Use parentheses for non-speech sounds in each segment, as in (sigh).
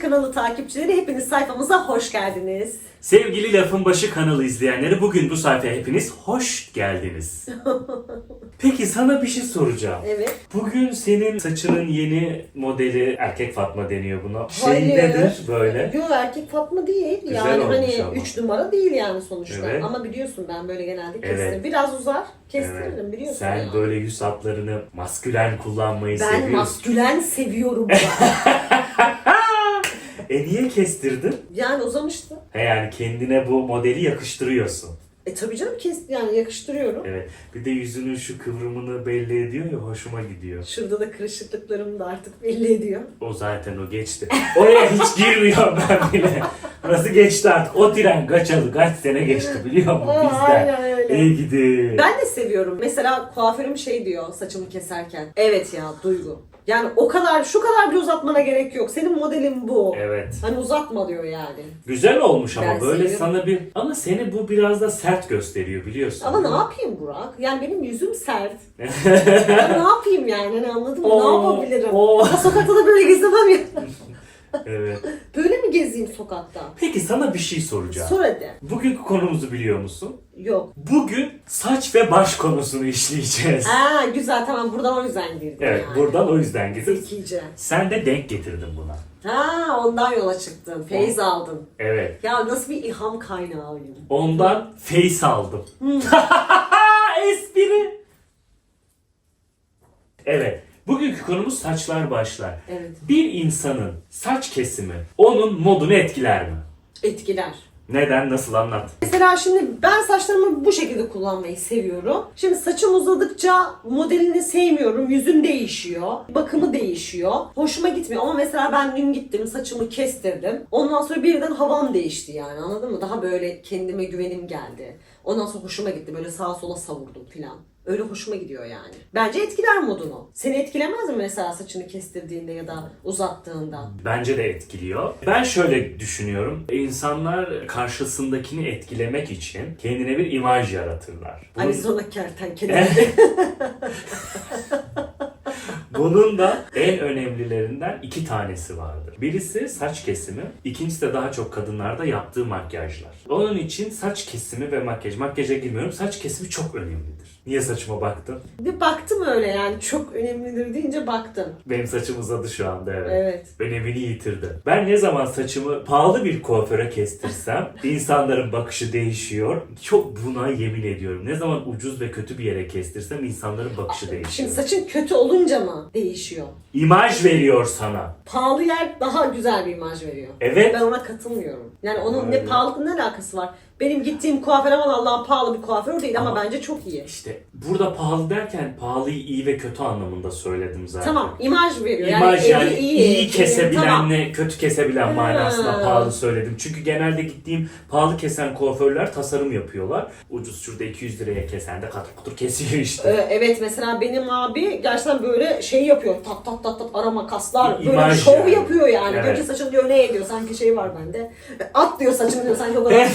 kanalı takipçileri hepiniz sayfamıza hoş geldiniz. Sevgili Lafın Başı kanalı izleyenleri bugün bu sayfaya hepiniz hoş geldiniz. (laughs) Peki sana bir şey soracağım. Evet. Bugün senin saçının yeni modeli erkek Fatma deniyor buna. Şey Hayır. nedir böyle? Yo erkek Fatma değil. Güzel yani olmuş hani ama. 3 numara değil yani sonuçta. Evet. Ama biliyorsun ben böyle genelde kestiririm. Evet. Biraz uzar kestiririm Evet. biliyorsun Sen yani. böyle yüz hatlarını maskülen kullanmayı Ben seviyorsun. maskülen seviyorum. (laughs) E niye kestirdin? yani uzamıştı. He yani kendine bu modeli yakıştırıyorsun. E tabii canım kes yani yakıştırıyorum. Evet. Bir de yüzünün şu kıvrımını belli ediyor ya hoşuma gidiyor. Şurada da kırışıklıklarımı da artık belli ediyor. O zaten o geçti. Oraya hiç girmiyorum ben bile. Nasıl geçti artık? O tren kaçalı kaç sene geçti biliyor musun Aa, bizden? aynen öyle. İyi gidi. Ben de seviyorum. Mesela kuaförüm şey diyor saçımı keserken. Evet ya Duygu. Yani o kadar şu kadar bir uzatmana gerek yok. Senin modelin bu. Evet. Hani uzatma diyor yani. Güzel olmuş ama Ben böyle seviyorum. sana bir... Ama seni bu biraz da sert gösteriyor biliyorsun. Ama ne yapayım Burak? Yani benim yüzüm sert. (laughs) ben ne yapayım yani? Hani anladın mı? ne Oo, yapabilirim? oo. Ya sokakta da böyle gezemem ya. (laughs) Evet. (laughs) Böyle mi gezeyim sokakta? Peki sana bir şey soracağım. Sor hadi. Bugünkü konumuzu biliyor musun? Yok. Bugün saç ve baş konusunu işleyeceğiz. Aa güzel tamam buradan o yüzden girdim Evet yani. buradan o yüzden gidin. Zekice. Sen de denk getirdin buna. Ha ondan yola çıktın. Feyiz aldın. Evet. Ya nasıl bir ilham kaynağıyım. Ondan face aldım. (laughs) Espri. Evet. Bugünkü konumuz saçlar başlar. Evet. Bir insanın saç kesimi onun modunu etkiler mi? Etkiler. Neden? Nasıl anlat? Mesela şimdi ben saçlarımı bu şekilde kullanmayı seviyorum. Şimdi saçım uzadıkça modelini sevmiyorum. Yüzüm değişiyor. Bakımı değişiyor. Hoşuma gitmiyor. Ama mesela ben dün gittim saçımı kestirdim. Ondan sonra birden havam değişti yani anladın mı? Daha böyle kendime güvenim geldi. Ondan sonra hoşuma gitti. Böyle sağa sola savurdum filan. Öyle hoşuma gidiyor yani. Bence etkiler modunu. Seni etkilemez mi mesela saçını kestirdiğinde ya da uzattığında? Bence de etkiliyor. Ben şöyle düşünüyorum. İnsanlar karşısındakini etkilemek için kendine bir imaj yaratırlar. Bunun- Arizona kertenkele. (laughs) (laughs) Bunun da en önemlilerinden iki tanesi vardır. Birisi saç kesimi, ikincisi de daha çok kadınlarda yaptığı makyajlar. Onun için saç kesimi ve makyaj. Makyaja girmiyorum. Saç kesimi çok önemlidir. Niye saçıma baktın? Bir baktım öyle yani çok önemlidir deyince baktım. Benim saçım uzadı şu anda evet. Evet. Önemini yitirdi. Ben ne zaman saçımı pahalı bir kuaföre kestirsem (laughs) insanların bakışı değişiyor. Çok buna yemin ediyorum. Ne zaman ucuz ve kötü bir yere kestirsem insanların bakışı değişiyor. Şimdi saçın kötü olunca mı değişiyor? İmaj veriyor sana. Pahalı yer daha güzel bir imaj veriyor. Evet. Ben ona katılmıyorum. Yani onun ne Öyle. pahalılıkla ne alakası var? Benim gittiğim kuaför aman Allah'ım pahalı bir kuaför değil ama, Ama- bence çok iyi. İşte burada pahalı derken pahalıyı iyi ve kötü anlamında söyledim zaten. Tamam imaj veriyor. İmaj eli yani, iyi, kesebilenle Tamam. kötü kesebilen manasında Ha. pahalı söyledim. Çünkü genelde gittiğim pahalı kesen kuaförler tasarım yapıyorlar. Ucuz şurada 200 liraya kesen de katır kutur kesiyor işte. Ee, evet mesela benim abi gerçekten böyle şey yapıyor. Tat tat tat tat ara makaslar. Böyle İmaj şov yani. yapıyor yani. Evet. Diyor ki saçın diyor ne ediyor sanki şey var bende. At diyor saçını diyor sanki o kadar. (laughs)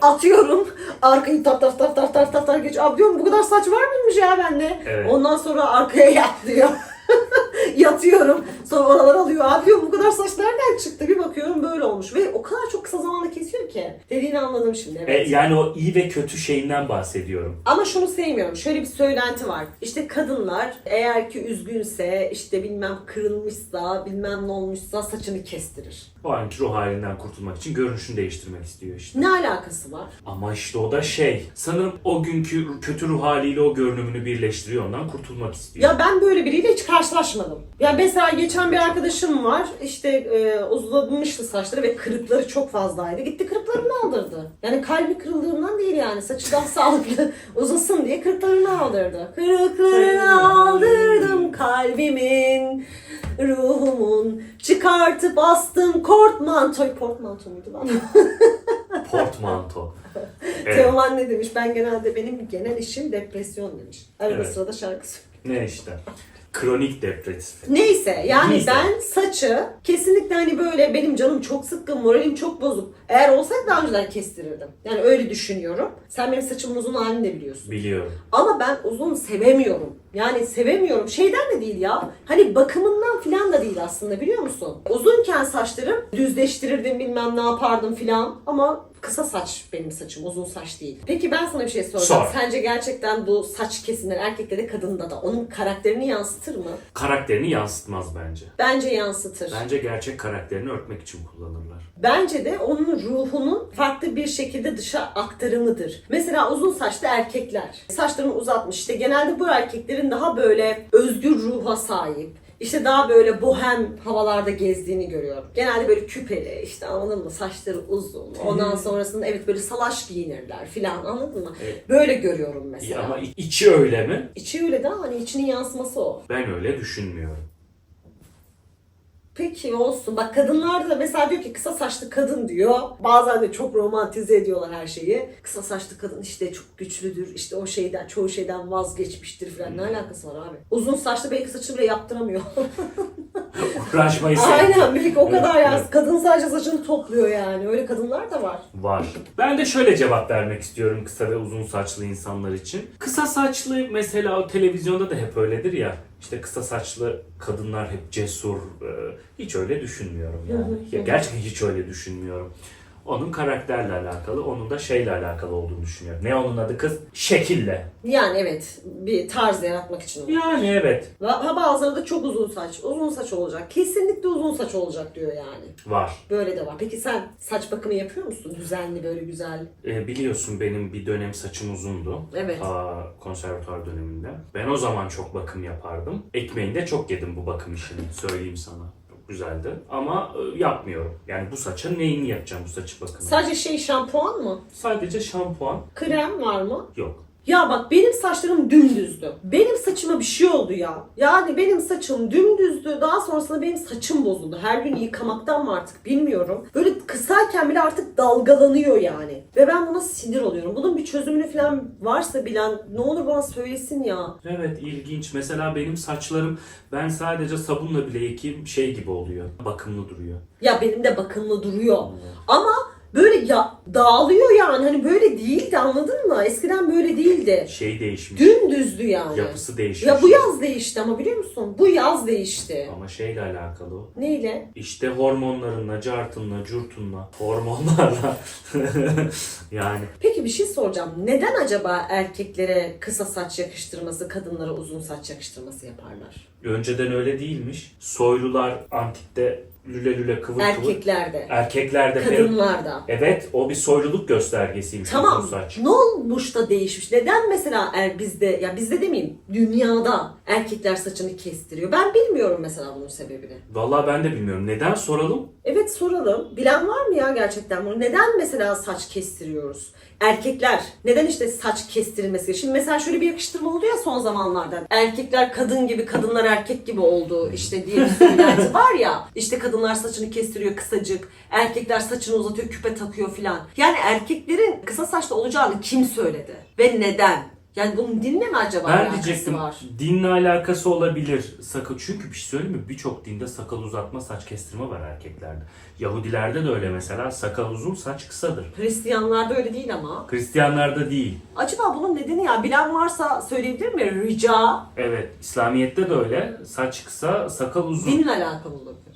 (laughs) atıyorum. Arkayı tar tar tar tar tar tar tar geç. Abi diyorum bu kadar saç var mıymış ya bende? Evet. Ondan sonra arkaya yat diyor. (laughs) Yatıyorum. Sonra oraları alıyor. Abi diyorum bu kadar saç nereden çıktı? Bir bakıyorum böyle olmuş. Ve o kadar çok kısa zamanda kesiyor ki. Dediğini anladım şimdi. E, Evet. yani o iyi ve kötü şeyinden bahsediyorum. Ama şunu sevmiyorum. Şöyle bir söylenti var. İşte kadınlar eğer ki üzgünse, işte bilmem kırılmışsa, bilmem ne olmuşsa saçını kestirir. O anki ruh halinden kurtulmak için görünüşünü değiştirmek istiyor işte. Ne alakası var? Ama işte o da şey. Sanırım o günkü kötü ruh haliyle o görünümünü birleştiriyor. Ondan kurtulmak istiyor. Ya ben böyle biriyle hiç karşılaşmadım. Ya mesela geçen bir arkadaşım var. işte e, uzamıştı saçları ve kırıkları çok fazlaydı. Gitti kırıklarını aldırdı. Yani kalbi kırıldığından değil yani. Saçı daha (laughs) sağlıklı uzasın diye kırıklarını aldırdı. Kırıklarını aldırdım kalbimin, ruhumun. Çıkartıp astım kortmantoy. Portmanto muydu lan? (laughs) Portmanto. Evet. (laughs) Teoman ne demiş? Ben genelde benim genel işim depresyon demiş. Arada Evet. sırada şarkı söylüyor. Ne işte. Kronik depresif. Neyse yani Neyse. ben saçı kesinlikle hani böyle benim canım çok sıkkın, moralim çok bozuk. Eğer olsaydı daha önceden kestirirdim. Yani öyle düşünüyorum. Sen benim saçımın uzun halini de biliyorsun. Biliyorum. Ama ben uzun sevemiyorum. Yani sevemiyorum. Şeyden de değil ya. Hani bakımından filan da değil aslında biliyor musun? Uzunken saçlarım düzleştirirdim bilmem ne yapardım filan. Ama kısa saç benim saçım. Uzun saç değil. Peki ben sana bir şey soracağım. Sor. Sence gerçekten bu saç kesimleri erkekte de kadında da onun karakterini yansıtır mı? Karakterini yansıtmaz bence. Bence yansıtır. Bence gerçek karakterini örtmek için kullanırlar. Bence de onun ruhunun farklı bir şekilde dışa aktarımıdır. Mesela uzun saçlı erkekler saçlarını uzatmış. İşte genelde bu erkeklerin daha böyle özgür ruha sahip. İşte daha böyle bohem havalarda gezdiğini görüyorum. Genelde böyle küpeli işte anladın mı saçları uzun. Ondan sonrasında evet böyle salaş giyinirler filan anladın mı? Evet. Böyle görüyorum İyi mesela. Ama i- içi öyle mi? İçi öyle de hani içinin yansıması o. Ben öyle düşünmüyorum. Peki olsun. Bak kadınlar da mesela diyor ki kısa saçlı kadın diyor. Bazen de çok romantize ediyorlar her şeyi. Kısa saçlı kadın işte çok güçlüdür. işte o şeyden çoğu şeyden vazgeçmiştir falan. Ne alakası var abi? Uzun saçlı belki saçını bile yaptıramıyor. Uğraşmayı. (laughs) Aynen belki o kadar Evet, ya. evet. Kadın sadece saçını topluyor yani. Öyle kadınlar da var. Var. Ben de şöyle cevap vermek istiyorum kısa ve uzun saçlı insanlar için. Kısa saçlı mesela o televizyonda da hep öyledir ya. İşte kısa saçlı kadınlar hep cesur. e, Hiç öyle düşünmüyorum yani. Ya gerçekten hiç öyle düşünmüyorum. Onun karakterle alakalı, onun da şeyle alakalı olduğunu düşünüyorum. Ne onun adı kız? Şekille. Yani evet bir tarz yaratmak için. Yani evet. Ha bazıları da çok uzun saç. Uzun saç olacak. Kesinlikle uzun saç olacak diyor yani. Var. Böyle de var. Peki sen saç bakımı yapıyor musun? Düzenli böyle güzel. E, biliyorsun benim bir dönem saçım uzundu. Evet. Ta konservatuar döneminde. Ben o zaman çok bakım yapardım. Ekmeğini de çok yedim bu bakım işini. Söyleyeyim sana. Çok güzeldi. Ama e, yapmıyorum. Yani bu saça neyini yapacağım bu saçı bakımı? Sadece şey şampuan mı? Sadece şampuan Krem var mı? yok. Ya bak benim saçlarım dümdüzdü. Benim saçıma bir şey oldu ya. Yani benim saçım dümdüzdü. Daha sonrasında benim saçım bozuldu. Her gün yıkamaktan mı artık bilmiyorum. Böyle kısayken bile artık dalgalanıyor yani. Ve ben buna sinir oluyorum. Bunun bir çözümünü falan varsa bilen ne olur bana söylesin ya. Evet ilginç. Mesela benim saçlarım ben sadece sabunla bile yıkayayım şey gibi oluyor. Bakımlı duruyor. Ya benim de bakımlı duruyor. Ama böyle ya dağılıyor yani. Hani böyle değildi anladın mı? Eskiden böyle değildi. Şey değişmiş. Dümdüzdü yani. Yapısı değişmiş. Ya bu yaz değişti ama biliyor musun? Bu yaz değişti. Ama şeyle alakalı o. Neyle? İşte hormonlarınla, cartınla, curtunla, hormonlarla (laughs) yani Peki bir şey soracağım. Neden acaba erkeklere kısa saç yakıştırması, kadınlara uzun saç yakıştırması yaparlar? önceden öyle değilmiş. Soylular antikte lüle lüle kıvır kıvır. Erkeklerde, Erkeklerde peri- kadınlarda. Evet o bir soyluluk göstergesiymiş Tamam. uzun saç. Ne olmuş da değişmiş? Neden mesela er bizde ya bizde demeyeyim dünyada erkekler saçını kestiriyor? Ben bilmiyorum mesela bunun sebebini. Vallahi ben de bilmiyorum. Neden soralım? Evet soralım. Bilen var mı ya gerçekten bunu? Neden mesela saç kestiriyoruz? Erkekler neden işte saç kestirilmesi? Şimdi mesela şöyle bir yakıştırma oldu ya son zamanlarda. Erkekler kadın gibi, kadınlar erkek gibi oldu işte diye bir söylenti var ya. İşte kadınlar saçını kestiriyor kısacık. Erkekler saçını uzatıyor, küpe takıyor filan. Yani erkeklerin kısa saçlı olacağını kim söyledi? Ve neden? Yani bunun dinle mi acaba Ben alakası diyecektim var? dinle alakası olabilir. Sakal çünkü bir şey söyleyeyim mi? Birçok dinde sakal uzatma, saç kestirme var erkeklerde. Yahudilerde de öyle mesela. Sakal uzun, saç kısadır. Hristiyanlarda öyle değil ama. Hristiyanlarda değil. Acaba bunun nedeni ya bilen varsa söyleyebilir mi? Rica Evet, İslamiyet'te de öyle. Saç kısa, sakal uzun. dinle alakalı olabilir.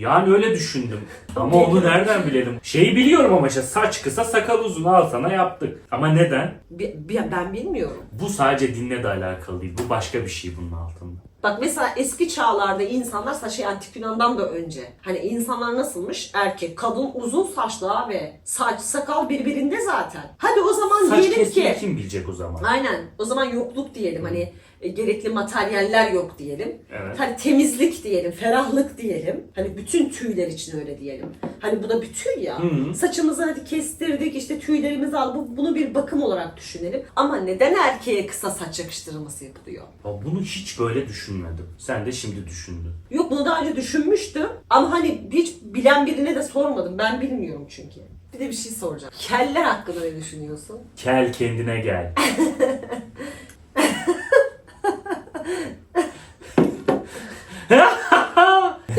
Yani öyle düşündüm. Ama onu nereden bilelim? Şeyi biliyorum ama işte saç kısa, sakal uzun al sana yaptık. Ama neden? Bi- bi- ben bilmiyorum. Bu sadece dinle de alakalı değil. Bu başka bir şey bunun altında. Bak mesela eski çağlarda insanlar saçı antik Yunan'dan da önce. Hani insanlar nasılmış? Erkek, kadın uzun saçlı abi. Saç, sakal birbirinde zaten. Hadi o zaman Saç diyelim kesmeyi ki. kim bilecek o zaman? Aynen. O zaman yokluk diyelim. Hani e, gerekli materyaller yok diyelim. Evet. Hani temizlik diyelim, ferahlık diyelim. Hani bütün tüyler için öyle diyelim. Hani bu da bir tüy ya. Hı hı. Saçımızı hadi kestirdik, işte tüylerimizi al. Bu, bunu bir bakım olarak düşünelim. Ama neden erkeğe kısa saç yakıştırılması yapılıyor? Ya bunu hiç böyle düşünmedim. Sen de şimdi düşündün. Yok bunu daha önce düşünmüştüm. Ama hani hiç bilen birine de sormadım. Ben bilmiyorum çünkü. Bir de bir şey soracağım. Keller hakkında ne düşünüyorsun? Kel kendine gel. (laughs)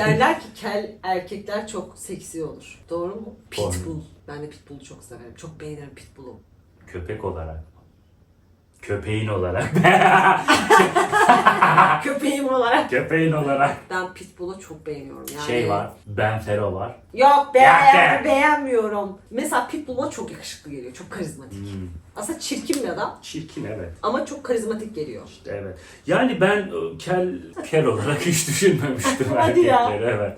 Derler ki kel erkekler çok seksi olur. Doğru mu? Doğru. Pitbull. Ben de Pitbull'u çok severim. Çok beğenirim Pitbull'u. Köpek olarak? Köpeğin olarak. (laughs) Köpeğim olarak. Köpeğin olarak. Ben Pitbull'u çok beğeniyorum. Yani... Şey var. Ben Fero var. Yok be, beğenmiyorum. Mesela Pitbull bana çok yakışıklı geliyor. Çok karizmatik. Hmm, Aslında çirkin bir adam çirkin evet. ama çok karizmatik geliyor. Evet. Yani ben e, kel kel olarak hiç düşünmemiştim (laughs) Hadi ya. erkekleri. Evet.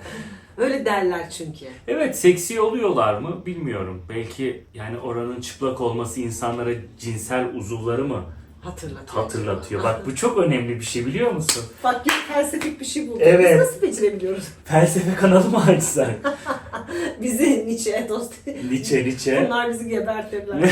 Öyle derler çünkü. Evet seksi oluyorlar mı bilmiyorum. Belki yani oranın çıplak olması insanlara cinsel uzuvları mı Hatırlatıyor. hatırlatıyor. Bak bu çok önemli bir şey biliyor musun? Bak yine felsefik bir şey bulduk. Evet. Biz nasıl becerebiliyoruz? (laughs) Felsefe kanalı mı açsak? (laughs) Bizi Nietzsche, (laughs) Dostoyevski. Nietzsche, Nietzsche. Onlar bizi gebertirler.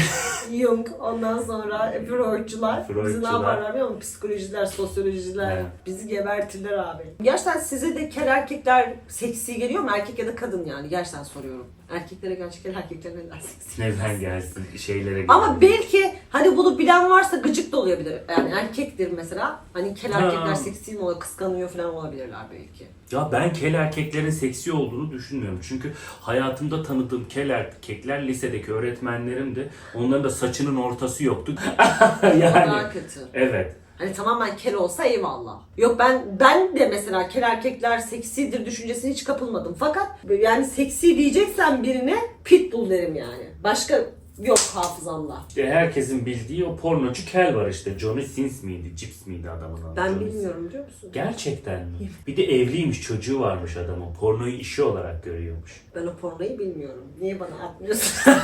Jung, ondan sonra Freudcular. Bizi ne Freudcular. yaparlar biliyor musun? Psikolojiler, sosyolojiler. Evet. Bizi gebertirler abi. Gerçekten size de kel erkekler seksi geliyor mu? Erkek ya da kadın yani. Gerçekten soruyorum. Erkeklere gerçekten erkeklere neden seksi? (laughs) Neden gelsin şeylere Ama gelelim. belki hani bunu bilen varsa gıcık da olabilir. Yani erkektir mesela. Hani kel Ha. erkekler seksi mi oluyor, kıskanıyor falan olabilirler belki. Ya ben kel erkeklerin seksi olduğunu düşünmüyorum. Çünkü hayatımda tanıdığım kel erkekler lisedeki öğretmenlerimdi. Onların da saçının ortası yoktu. (laughs) Yani daha kötü. evet. Hani tamamen kel olsa eyvallah. Yok ben ben de mesela kel erkekler seksidir düşüncesine hiç kapılmadım. Fakat yani seksi diyeceksen birine pitbull derim yani. Başka yok hafızamda. İşte herkesin bildiği o pornocu kel var işte. Johnny Sins miydi? Cips miydi adamın adı? Ben Johnny bilmiyorum biliyor musun? Gerçekten mi? Bir de evliymiş, çocuğu varmış adamın. Pornoyu işi olarak görüyormuş. Ben o pornoyu bilmiyorum. Niye bana atmıyorsun? (laughs)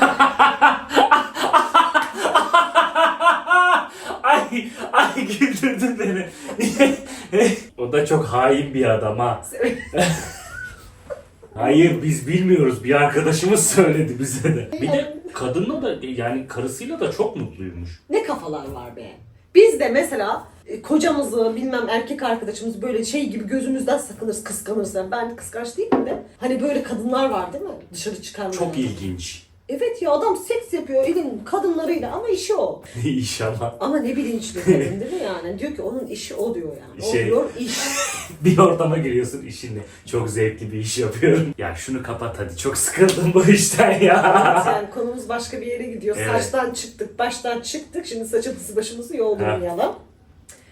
ay, ay güldürdün beni. o da çok hain bir adam ha. (laughs) Hayır biz bilmiyoruz. Bir arkadaşımız söyledi bize de. Bir de kadınla da yani karısıyla da çok mutluymuş. ne kafalar var be? Biz de mesela e, kocamızı bilmem erkek arkadaşımızı böyle şey gibi gözümüzden sakınırız, kıskanırız. Yani ben kıskanç değilim de. Hani böyle kadınlar var değil mi? Dışarı çıkarmayan. Çok ilginç. Evet ya adam seks yapıyor elin kadınlarıyla ama işi o. (laughs) İnşallah. Ama ne bilinçli kadın değil mi yani? Diyor ki onun işi o diyor yani. O Şey- diyor iş. (laughs) Bir ortama giriyorsun işini. Çok zevkli bir iş yapıyorum. Ya şunu kapat hadi. Çok sıkıldım bu işten Evet, ya. yani konumuz başka bir yere gidiyor. Evet. Saçtan çıktık, baştan çıktık. Şimdi saçımızı başımızı yoldurmayalım.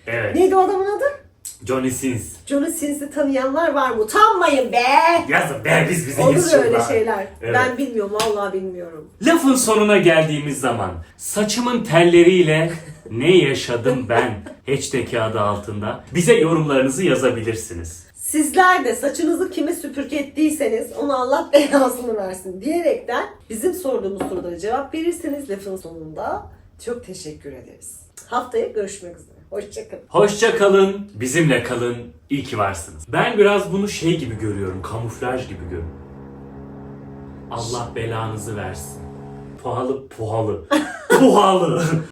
Evet. Neydi o adamın adı? Johnny Sins. Johnny Sins'i tanıyanlar var mı? Utanmayın be! Yazın be biz bize Olur yazıyorlar. öyle şeyler. Evet. Ben bilmiyorum, vallahi bilmiyorum. Lafın sonuna geldiğimiz zaman saçımın telleriyle (laughs) ne yaşadım ben hashtag adı altında bize yorumlarınızı yazabilirsiniz. Sizler de saçınızı kime süpürge ettiyseniz onu Allah belasını versin diyerekten bizim sorduğumuz sorulara cevap verirseniz lafın sonunda çok teşekkür ederiz. Haftaya görüşmek üzere. Hoşçakalın. Hoşça kalın, bizimle kalın, iyi ki varsınız. Ben biraz bunu şey gibi görüyorum, kamuflaj gibi görüyorum. Allah belanızı versin. Pahalı, pahalı, (laughs) pahalı.